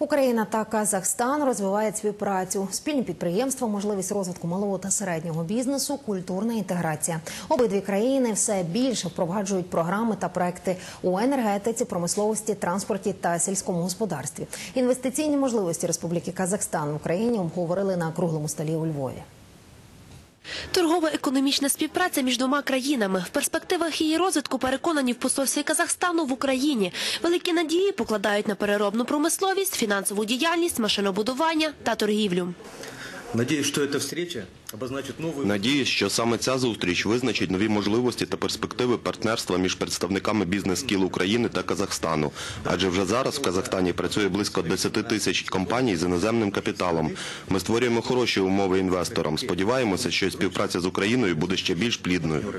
Україна та Казахстан розвивають співпрацю. Спільні підприємства, можливість розвитку малого та середнього бізнесу, культурна інтеграція. Обидві країни все більше впроваджують програми та проекти у енергетиці, промисловості, транспорті та сільському господарстві. Інвестиційні можливості Республіки Казахстан в Україні обговорили на круглому столі у Львові. Торгово-економічна співпраця між двома країнами. В перспективах її розвитку переконані в посольстві Казахстану в Україні. Великі надії покладають на переробну промисловість, фінансову діяльність, машинобудування та торгівлю. Надіюсь, що саме ця зустріч визначить нові можливості та перспективи партнерства між представниками бізнес-кіл України та Казахстану. Адже вже зараз в Казахстані працює близько 10 тисяч компаній з іноземним капіталом. Ми створюємо хороші умови інвесторам. Сподіваємося, що співпраця з Україною буде ще більш плідною.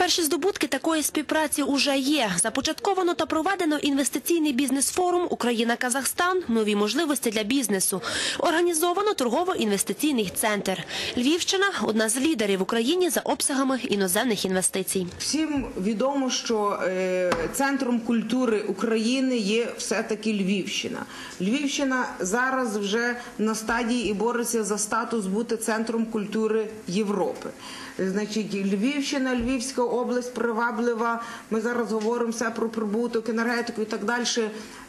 Перші здобутки такої співпраці уже є. Започатковано та проведено інвестиційний бізнес-форум Україна-Казахстан. Нові можливості для бізнесу. Організовано торгово-інвестиційний центр. Львівщина – одна з лідерів в Україні за обсягами іноземних інвестицій. Всім відомо, що е, центром культури України є все-таки Львівщина. Львівщина зараз вже на стадії і бореться за статус бути центром культури Європи. Значить, Львівщина, Львівська область приваблива. Ми зараз говоримо все про прибуток, енергетику і так далі.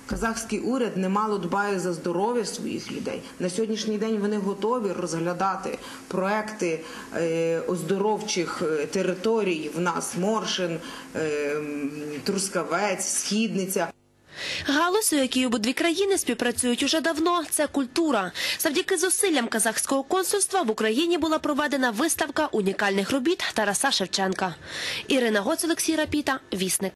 Казахський уряд немало дбає за здоров'я своїх людей. На сьогоднішній день вони готові розглядати проекти е, оздоровчих е, територій. В нас Моршин, е, Трускавець, Східниця. Галузь, у якій обидві країни співпрацюють уже давно, це культура. Завдяки зусиллям казахського консульства в Україні була проведена виставка унікальних робіт Тараса Шевченка. Ірина Гоц, Олексій Рапіта, Вісник.